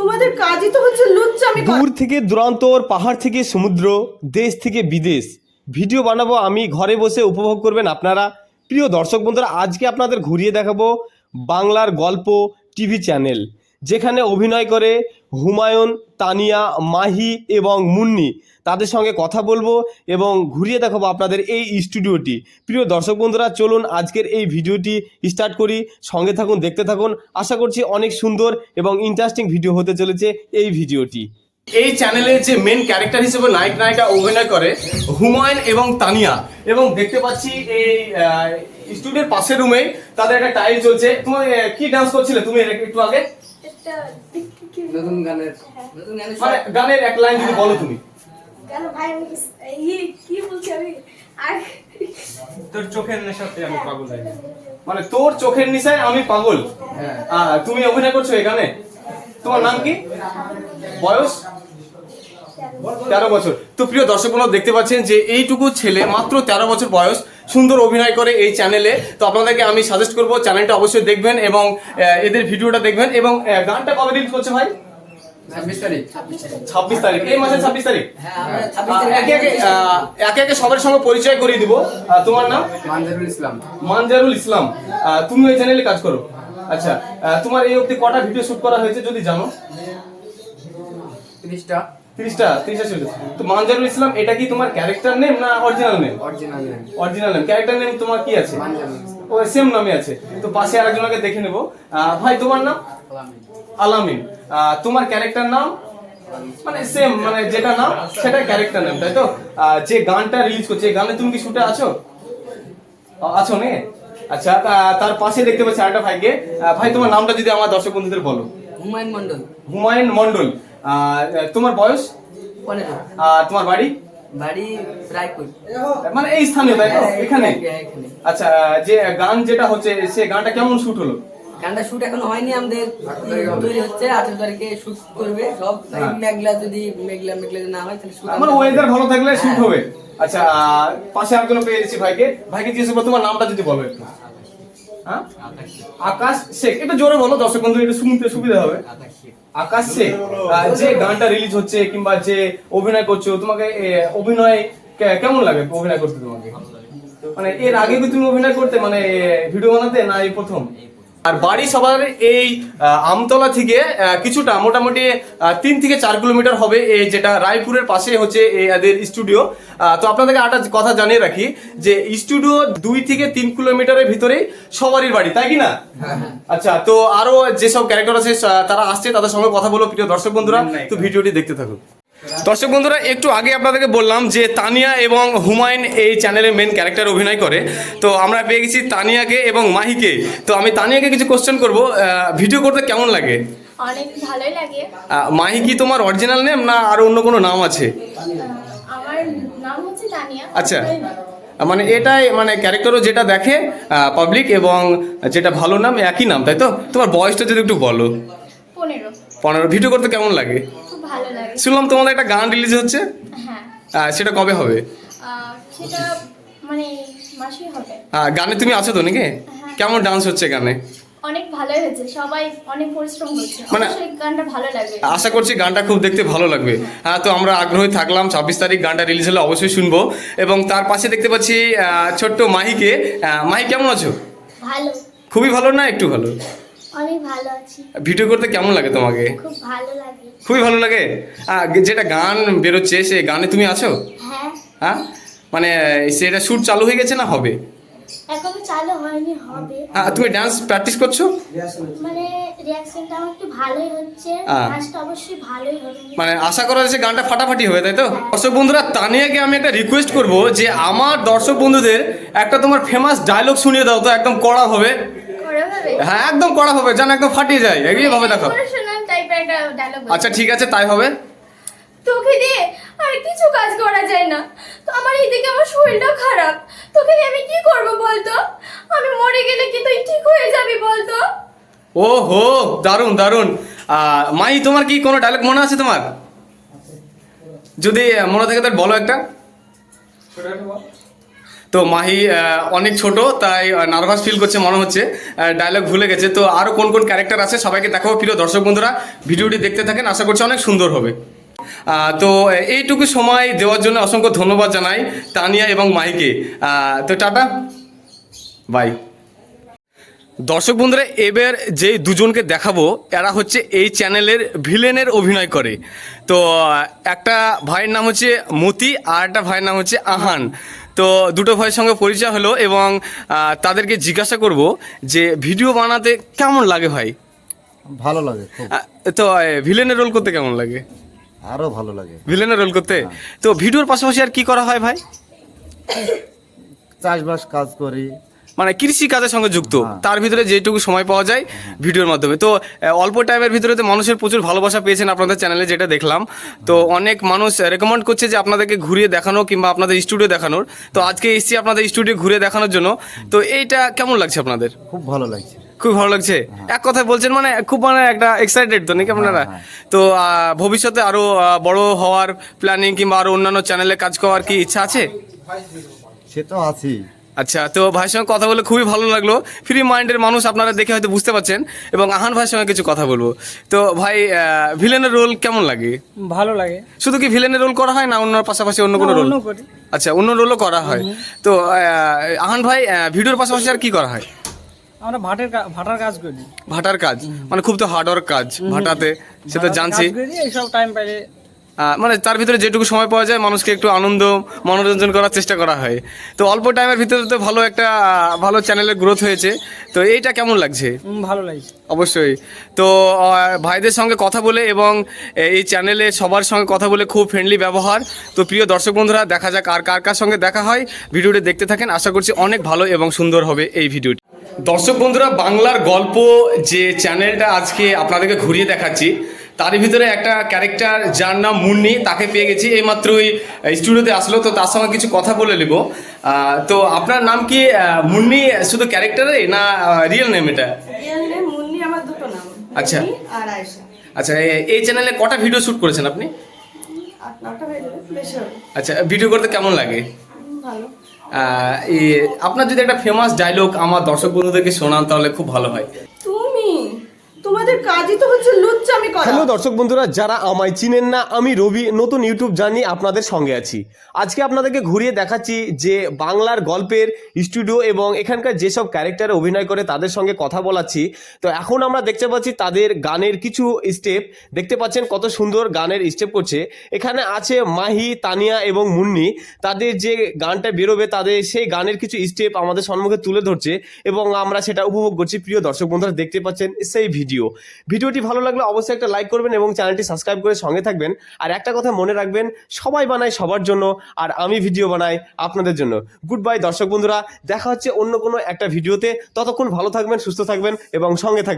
তোমাদের কাজই তো হচ্ছে লুচ্চামি দূর থেকে দূরান্তর পাহাড় থেকে সমুদ্র, দেশ থেকে বিদেশ। ভিডিও বানাবো আমি, ঘরে বসে উপভোগ করবেন আপনারা। প্রিয় দর্শক বন্ধুরা, আজকে আপনাদের ঘুরিয়ে দেখাবো বাংলার গল্প টিভি চ্যানেল, যেখানে অভিনয় করে হুমায়ুন, তানিয়া, মাহি এবং মুন্নি তাদের সঙ্গে কথা বলব এবং ঘুরিয়ে দেখাবো আপনাদের এই স্টুডিওটি। প্রিয় দর্শক বন্ধুরা, চলুন আজকের এই ভিডিওটি স্টার্ট করি। সঙ্গে থাকুন, দেখতে থাকুন। আশা করছি অনেক সুন্দর এবং ইন্টারেস্টিং ভিডিও হতে চলেছে এই ভিডিওটি। এই চ্যানেলে যে মেন ক্যারেক্টার হিসেবে নায়ক নায়িকা অভিনয় করে, হুমায়ুন এবং তানিয়া। এবং দেখতে পাচ্ছি এই স্টুডিওর পাশের রুমে তাদের একটা টাইল চলছে। তুমি কি ডান্স করছিলে? তুমি একটু আগে? নতুন গানের মানে গানের এক লাইন যদি বলো তুমি। কেন ভাই আমি কি বলছি আমি? তোর চোখের নেশাতে আমি পাগল হয়ে মানে তোর চোখের নিশায় আমি পাগল? হ্যাঁ। তুমি অভিনয় করছ এখানে তোমার নাম কি? বয়স? তেরো বছর। তো প্রিয় দর্শক বন্ধু দেখতে পাচ্ছেন যে এইটুকু ছেলে মাত্র তেরো বছর বয়স। সুন্দর অভিনয় করে এই চ্যানেলে। তো আপনাদেরকে আমি সাজেস্ট করব চ্যানেলটা অবশ্যই দেখবেন এবং এদের ভিডিওটা দেখবেন এবং গানটা কবে রিলিজ করছে ভাই? ছাব্বিশ তারিখ। এই মাসের ছাব্বিশ তারিখ? হ্যাঁ একে একে একে একে সবার সঙ্গে পরিচয় করিয়ে দিব। তোমার নাম? মানজারুল ইসলাম। মানজারুল ইসলাম। তুমি ওই চ্যানেলে কাজ করো। আচ্ছা তোমার এই অবধি কটা ভিডিও শুট করা হয়েছে যদি জানো? তিরিশটা। তিরিশটা তিরিশটা শুট তো মানজারুল ইসলাম এটা কি তোমার ক্যারেক্টার নেম না original name original original name character name তোমার কি আছে? ও সেম নামে আছে। তো পাশে আরেকজনকে দেখে নেব। ভাই তোমার নাম? আলামিন। তোমার ক্যারেক্টার নাম? মানে সেম মানে যেটা নাম সেটা ক্যারেক্টার নাম তাই তো? যে গানটা রিলিজ করছে গানে তুমি কি শুটে আছো? আছো নে? আচ্ছা তা- তার পাশে দেখতে পাচ্ছি আরেকটা ভাইকে। ভাই তোমার নামটা যদি আমার দর্শক বন্ধুদের বলো। হুমায়ুন মন্ডল হুমায়ুন মন্ডল তোমার বয়স? পনেরো। আর তোমার বাড়ি? বাড়ি রায়পুর। মানে এই স্থানীয় তাই তো? এখানে? হ্যাঁ, আচ্ছা যে গান যেটা হচ্ছে সে গানটা কেমন শুট হলো? গানটা শুট এখনও হয়নি আমাদের তৈরি হচ্ছে আঠেরো তারিখে শুট করবে সব। হ্যাঁ। মেঘলা যদি মেঘলা মেঘলা না হয় তাহলে শুট মানে ওয়েদার ভালো থাকলে শুট হবে। আচ্ছা পাশে আরেকজন পেয়ে গেছি ভাইকে? ভাইকে জিজ্ঞেস করব তোমার নামটা যদি বলো একটু। হ্যাঁ? আকাশ শেখ। একটু জোরে বলো দর্শক বন্ধু একটু শুনতে সুবিধা হবে। আকাশ যে গানটা রিলিজ হচ্ছে কিংবা যে অভিনয় করছ, তোমাকে অভিনয় কেমন লাগে অভিনয় করতে তোমাকে? মানে এর আগে কি তুমি অভিনয় করতে মানে ভিডিও বানাতে না এই প্রথম? আর বাড়ি সবার এই আমতলা থেকে কিছুটা মোটামুটি তিন থেকে চার কিলোমিটার হবে এই যেটা রায়পুরের পাশে হচ্ছে এদের স্টুডিও। তো আপনাদেরকে একটা কথা জানিয়ে রাখি যে স্টুডিও দুই থেকে তিন কিলোমিটারের ভিতরেই সবারই বাড়ি তাই কি না? আচ্ছা তো আরও যেসব ক্যারেক্টার আছে তারা আসছে তাদের সঙ্গে কথা বলো প্রিয় দর্শক বন্ধুরা। তো ভিডিওটি দেখতে থাকুন। দর্শক বন্ধুরা একটু আগে আপনাদেরকে বললাম যে তানিয়া এবং হুমায়ুন এই চ্যানেলের মেন ক্যারেক্টার অভিনয় করে। তো আমরা পেয়ে গেছি তানিয়াকে এবং মাহিকে। তো আমি তানিয়াকে কিছু কোশ্চেন করব ভিডিও করতে কেমন লাগে? অনেক ভালোই লাগে। মাহি কি তোমার অরিজিনাল নেম না আর অন্য কোনো নাম আছে? আমার নাম হচ্ছে তানিয়া। আচ্ছা মানে এটাই মানে ক্যারেক্টারও যেটা দেখে পাবলিক এবং যেটা ভালো নাম একই নাম তাই তো? তোমার বয়সটা যদি একটু বলো। পনেরো। পনেরো ভিডিও করতে কেমন লাগে? শুনলাম তোমাদের একটা গান রিলিজ হচ্ছে। হ্যাঁ। সেটা কবে হবে? সেটা মানে আহ, গানে তুমি আছো তো নাকি? কেমন ডান্স হচ্ছে গানে? অনেক ভালোই হয়েছে। সবাই অনেক পরিশ্রম করছে। মানে- গানটা ভালো লাগবে। আশা করছি গানটা খুব দেখতে ভালো লাগবে। হ্যাঁ। তো আমরা আগ্রহী থাকলাম। ছাব্বিশ তারিখ গানটা রিলিজ হলে অবশ্যই শুনব। এবং তার পাশে দেখতে পাচ্ছি ছোট্ট মাহিকে। মাহি কেমন আছো? ভালো। খুবই ভালো না একটু ভালো? অনেক ভালো আছি। ভিডিও করতে কেমন লাগে তোমাকে? খুব ভালো লাগে। খুবই ভালো লাগে? যেটা গান বেরোচ্ছে সে গানে তুমি আছো? হ্যাঁ। হ্যাঁ? মানে সেটা শ্যুট চালু হয়ে গেছে না হবে? এখনও চালু হয়নি হবে। তুমি ডান্স প্র্যাকটিস করছ? মানে রিয়াকশনটা আমার একটু ভালোই হচ্ছে। হ্যাঁ। অবশ্যই ভালোই হবে। মানে আশা করা যাচ্ছে গানটা ফাটাফাটি হবে তাই তো? দর্শক বন্ধুরা তানিয়াকে আমি একটা রিকোয়েস্ট করব যে আমার দর্শক বন্ধুদের একটা তোমার ফেমাস ডায়লগ শুনিয়ে দাও তো একদম কড়া হবে। হ্যাঁ একদম কড়া হবে যেন একদম ফাটিয়ে যায়। এগিয়ে ভাবে দেখো। শোনান টাইপের একটা ডায়লগ আচ্ছা ঠিক আছে তাই হবে। তোকে দিয়ে আর কিছু কাজ করা যায় না। তো আমার এইদিকে আমার শরীরটা খারাপ। তোকে দিয়ে আমি কি করব বলতো? আমি মরে গেলে কি তুই ঠিক হয়ে যাবি বলতো? ও হো দারুণ। দারুণ মাই তোমার কি কোনো ডায়লগ মনে আছে তোমার? যদি মনে থাকে তাহলে বলো একটা। তো মাহি অনেক ছোট, তাই নার্ভাস ফিল করছে, মনে হচ্ছে। ডায়লগ ভুলে গেছে। তো আরও কোন কোন ক্যারেক্টার আছে সবাইকে দেখাবো। প্রিয় দর্শক বন্ধুরা, ভিডিওটি দেখতে থাকেন, আশা করছি অনেক সুন্দর হবে। তো এইটুকু সময় দেওয়ার জন্য অসংখ্য ধন্যবাদ জানাই তানিয়া এবং মাহিকে। তো টাটা, বাই। দর্শক বন্ধুরা, এবার যে দুজনকে দেখাবো, এরা হচ্ছে এই চ্যানেলের ভিলেনের অভিনয় করে। তো একটা ভাইয়ের নাম হচ্ছে মতি আর একটা ভাইয়ের নাম হচ্ছে আহান। তো দুটো ভাইয়ের সঙ্গে পরিচয় হলো এবং তাদেরকে জিজ্ঞাসা করব যে ভিডিও বানাতে কেমন লাগে ভাই? ভালো লাগে তো ভিলেনের রোল করতে কেমন লাগে? আরও ভালো লাগে। ভিলেনের রোল করতে? তো ভিডিওর পাশাপাশি আর কি করা হয় ভাই? চাষবাস কাজ করি মানে কৃষি কাজের সঙ্গে যুক্ত। হ্যাঁ। তার ভিতরে যেটুকু সময় পাওয়া যায় ভিডিওর মাধ্যমে। তো অল্প টাইমের ভিতরে তো মানুষের প্রচুর ভালোবাসা পেয়েছেন আপনাদের চ্যানেলে যেটা দেখলাম। তো অনেক মানুষ রেকমেন্ড করছে যে আপনাদেরকে ঘুরিয়ে দেখানো কিংবা আপনাদের স্টুডিও দেখানোর। তো আজকে এসছি আপনাদের স্টুডিও ঘুরে দেখানোর জন্য। তো এইটা কেমন লাগছে আপনাদের? খুব ভালো লাগছে। খুব ভালো লাগছে? এক কথায় বলছেন মানে খুব মানে একটা এক্সাইটেড তো নাকি আপনারা? হ্যাঁ, তো ভবিষ্যতে আরও বড় হওয়ার প্ল্যানিং কিংবা আরও অন্যান্য চ্যানেলে কাজ করার কি ইচ্ছা আছে? সে তো আছি আচ্ছা তো ভাইয়ের সঙ্গে কথা বলে খুবই ভালো লাগল। ফ্রি মাইন্ডের মানুষ আপনারা দেখে হয়তো বুঝতে পারছেন। এবং আহান ভাইয়ের সঙ্গে কিছু কথা বলব। তো ভাই ভিলেনের রোল কেমন লাগে? ভালো লাগে। শুধু কি ভিলেনের রোল করা হয় না অন্য পাশাপাশি অন্য কোনো রোল আচ্ছা অন্য রোলও করা হয়। তো আহ, আহান ভাই ভিডিওর পাশাপাশি আর কি করা হয়? আমরা ভাটের ভাটার কাজ করি। ভাটার কাজ? মানে খুব তো হার্ডওয়ার্ক কাজ ভাটাতে সে তো জানছি। এইসব টাইম পাইলে মানে তার ভিতরে যেটুকু সময় পাওয়া যায় মানুষকে একটু আনন্দ মনোরঞ্জন করার চেষ্টা করা হয়। তো অল্প টাইমের ভিতরে তো ভালো একটা ভালো চ্যানেলের গ্রোথ হয়েছে। তো এইটা কেমন লাগছে? ভালো লাগছে। অবশ্যই। তো ভাইদের সঙ্গে কথা বলে এবং এই চ্যানেলে সবার সঙ্গে কথা বলে খুব ফ্রেন্ডলি ব্যবহার। তো প্রিয় দর্শক বন্ধুরা দেখা যাক আর কার কার সঙ্গে দেখা হয়। ভিডিওটি দেখতে থাকেন আশা করছি অনেক ভালো এবং সুন্দর হবে এই ভিডিওটি দর্শক বন্ধুরা বাংলার গল্প যে চ্যানেলটা আজকে আপনাদেরকে ঘুরিয়ে দেখাচ্ছি তার ভিতরে একটা ক্যারেক্টার যার নাম মুন্নি তাকে পেয়ে গেছি এইমাত্রই স্টুডিওতে আসলো তো তার সঙ্গে কিছু কথা বলে নেব। তো আপনার নাম কি মুন্নি শুধু ক্যারেক্টারে না রিয়েল নেম এটা? আচ্ছা। আচ্ছা এই চ্যানেলে কটা ভিডিও শুট করেছেন আপনি? আচ্ছা ভিডিও করতে কেমন লাগে? আপনার যদি একটা ফেমাস ডায়লগ আমার দর্শক বন্ধুদেরকে শোনান তাহলে খুব ভালো হয়। তোমাদের কাজই তো হচ্ছে লুচ্চামি করা। হ্যালো দর্শক বন্ধুরা, যারা আমায় চিনেন না, আমি রবি, নতুন ইউটিউব জানি আপনাদের সঙ্গে আছি। আজকে আপনাদেরকে ঘুরিয়ে দেখাচ্ছি যে বাংলার গল্পের স্টুডিও এবং এখানকার যেসব ক্যারেক্টারে অভিনয় করে তাদের সঙ্গে কথা বলাচ্ছি। তো এখন আমরা দেখতে পাচ্ছি তাদের গানের কিছু স্টেপ। দেখতে পাচ্ছেন কত সুন্দর গানের স্টেপ করছে। এখানে আছে মাহি, তানিয়া এবং মুন্নি। তাদের যে গানটা বেরোবে, তাদের সেই গানের কিছু স্টেপ আমাদের সম্মুখে তুলে ধরছে এবং আমরা সেটা উপভোগ করছি। প্রিয় দর্শক বন্ধুরা, দেখতে পাচ্ছেন সেই ভিডিও। ভিডিওটি ভালো লাগলে অবশ্যই একটা লাইক করবেন এবং চ্যানেলটি সাবস্ক্রাইব করে সঙ্গে থাকবেন। আর একটা কথা মনে রাখবেন, সবাই বানায় সবার জন্য, আর আমি ভিডিও বানাই আপনাদের জন্য। গুড বাই দর্শক বন্ধুরা, দেখা হচ্ছে অন্য কোনো একটা ভিডিওতে। ততক্ষণ ভালো থাকবেন, সুস্থ থাকবেন এবং সঙ্গে থাকবেন।